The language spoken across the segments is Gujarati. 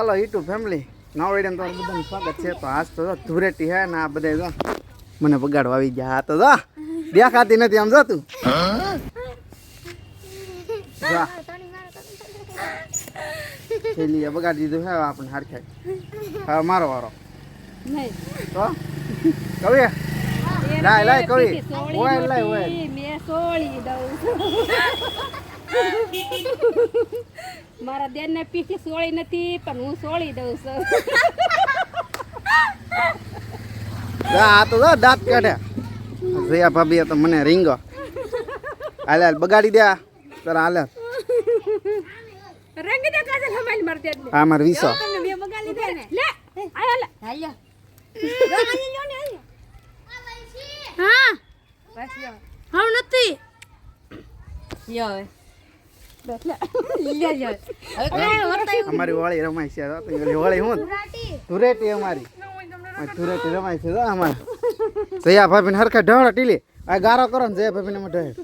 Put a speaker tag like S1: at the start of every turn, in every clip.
S1: હાલો યુટ્યુબ ફેમિલી, નવા વીડિયો તમારું બધાનું સ્વાગત છે. તો આજ તો ધૂરેટી હે ને આ બધા જો મને બગાડવા આવી ગયા. આ તો જો, દેખાતી નથી આમ જો તું. જા. છેલ્લી બગાડી દીધું હે આપણે હારખે હા મારો વારો. તો કવિ લાય લાય કવિ. ઓય, લાય, ઓય.
S2: મેં સોળી દઉં મારા દેન ને પીઠી સોળી નથી પણ હું સોળી દઉં છું.
S1: જા આ તો દાંત કાઢે. જયા ભાભી તો મને રીંગો. હાલે હાલ બગાડી દે તારા હાલે.
S2: રંગ દે કાજલ હમાઈ માર દે
S1: હા મારો વીસો.
S2: તમને બગાડી દે ને લે આયો લે હાલ્યો. હા. બસ હા નથી. લ્યો
S1: અમારી હોળી રમાય છે. હોળી હું? ધુરેટી. અમારી. ધુરેટી રમાય છે અમારે જયા ભાભીને હરખા ઢળ ટીલી આ ગારો કરો ને જયા ઢળ.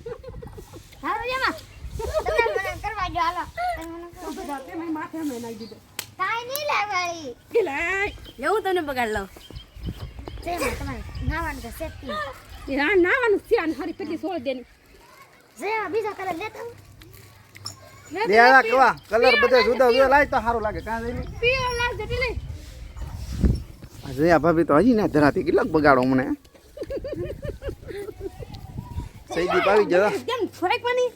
S3: નાવાનું
S2: છે હારી સોળ દેની.
S3: કલર લેતા આવો.
S1: કવા કલર બધો જુદા જુદા લાય તો સારું લાગે કાં જઈને
S2: પીળો લાલ જટી લઈ
S1: આ જયા ભાભી તો હજી ના ધરાતી કેટલાક બગાડો મને. સૈદી પાવી જરા.
S2: કેમ પાણી?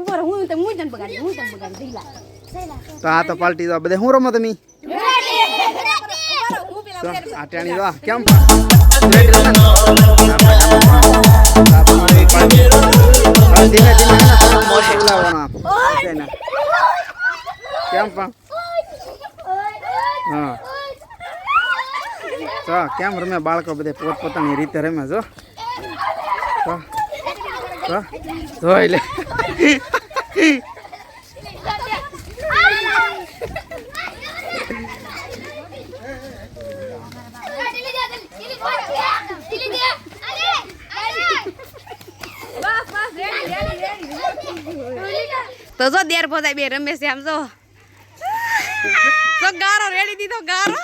S2: ઉપર હું તો હું તને બગાડી હું તને બગાડી દીલા
S1: તો આ તો પાલટી તો બધે હું રમો તમે? તો આ ટાણી તો કેમ? ધીમે ધીમે કેમ પણ હા. તો કેમ રમે બાળકો બધે પોતપોતાની રીતે રમે જો તો જોઈ લે
S2: તો જો દેર ભોજાય બે, રમેશ આમ જો. તો ગારો રેડી દીધો, ગારો.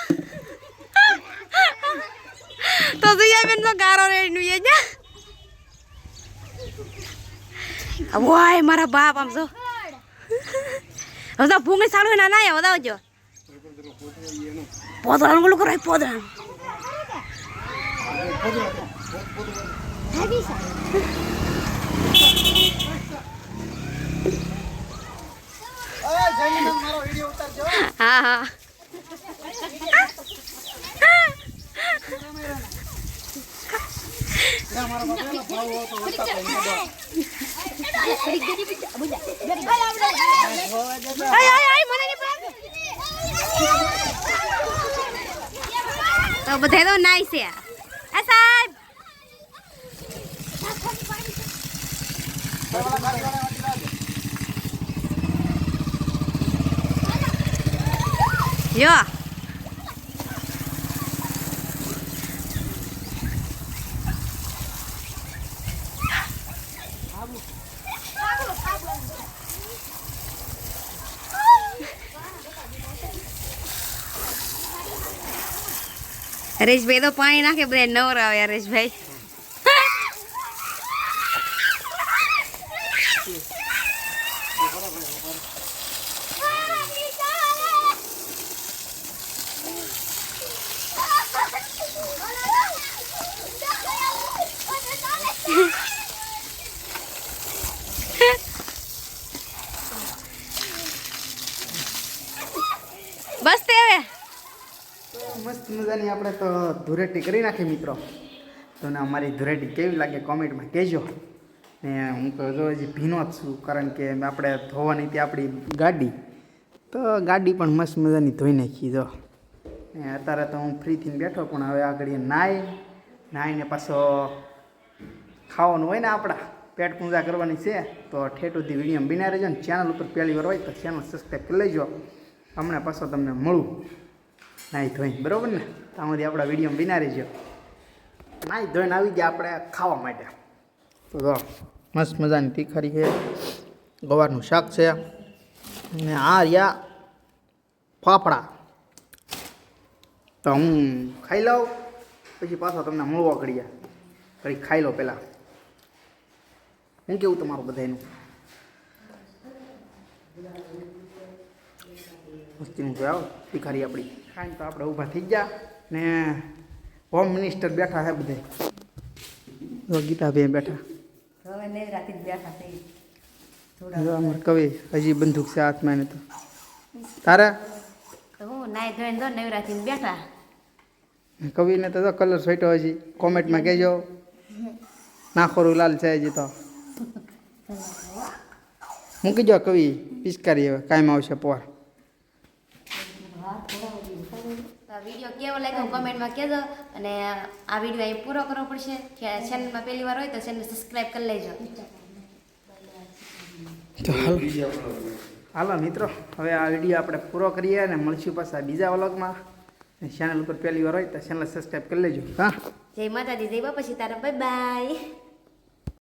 S2: તો જયા બેન તો ગારો રેડી નું જા. વાય, મારા બાપ આમ જો. હવે તો ભૂંગી સારું ના ના વધાવજો પોદરાનું ગોલું કરો પોદરાનું.
S3: હેવી
S2: હા હા તો બધા તો નાઈ છે. સાહેબ! યો હરેશભાઈ તો પાણી નાખે બધા નવરા આવે હરેશભાઈ બસ હવે.
S1: મસ્ત મજાની આપણે તો ધૂરેટી કરી નાખી મિત્રો. તો ને અમારી ધૂરેટી કેવી લાગે કોમેન્ટમાં કહેજો. ને હું તો જો હજી ભીનો જ છું, કારણ કે આપણે ધોવાની હતી આપણી ગાડી. તો ગાડી પણ મસ્ત મજાની ધોઈ નાખી જો. ને અત્યારે તો હું ફ્રી થઈને બેઠો, પણ હવે આગળ નાય. નાહીને પાછો ખાવાનું હોય ને આપણા. પેટ પૂજા કરવાની છે, તો ઠેઠુંથી વીડિયો બિના રહેજો ને ચેનલ ઉપર પહેલી વાર હોય તો ચેનલ સબસ્ક્રાઈબ કરી લેજો. હમણાં પાછો તમને મળું. નાહી ધોઈને, બરાબર ને? તામાંથી આપણા વીડિયો બિના રહેજો. નાહી ધોઈને આવી ગયા આપણે ખાવા માટે. તો જો, મસ્ત મજાની તીખારી છે. ગવારનું શાક છે. અને આ રહ્યા ફાફડા. તો હું ખાઈ લઉં, પછી પાછો તમને મળવા કરીએ ઘડી ખાઈ લો પહેલાં. હું કેવું તમારું બધાનું વસ્તીનું આવો ભિખારી આપણી. ખાઈને તો આપણે ઊભા થઈ ગયા ને હોમ મિનિસ્ટર બેઠા છે બધે. ગીતાભાઈ બેઠા.
S2: હવે નેવરાથી બેઠા થઈ
S1: કવિ હજી બંદૂક છે હાથમાં એને તો. તારે? કવિને તો કલર છોટ્યો હજી. કોમેન્ટમાં કહેજો. નાખોરું લાલ છે હજી તો. મૂકી જો કવિ પિચકારી હવે કાયમ આવશે પોર.
S2: વીડિયો કેવો લાગ્યો કોમેન્ટમાં કહેજો અને આ વીડિયો અહીં પૂરો કરવો પડશે. ચેનલમાં પહેલી વાર હોય તો ચેનલ સબસ્ક્રાઈબ કરી લેજો.
S1: તો હાલો. હાલો મિત્રો હવે આ વીડિયો આપણે પૂરો કરીએ અને મળશું પાછા બીજા વ્લોગમાં. ચેનલ ઉપર પહેલી વાર હોય તો ચેનલ સબસ્ક્રાઈબ કરી લેજો. હા.
S2: જય માતાજી જય બાપા સીતારામ. Bye bye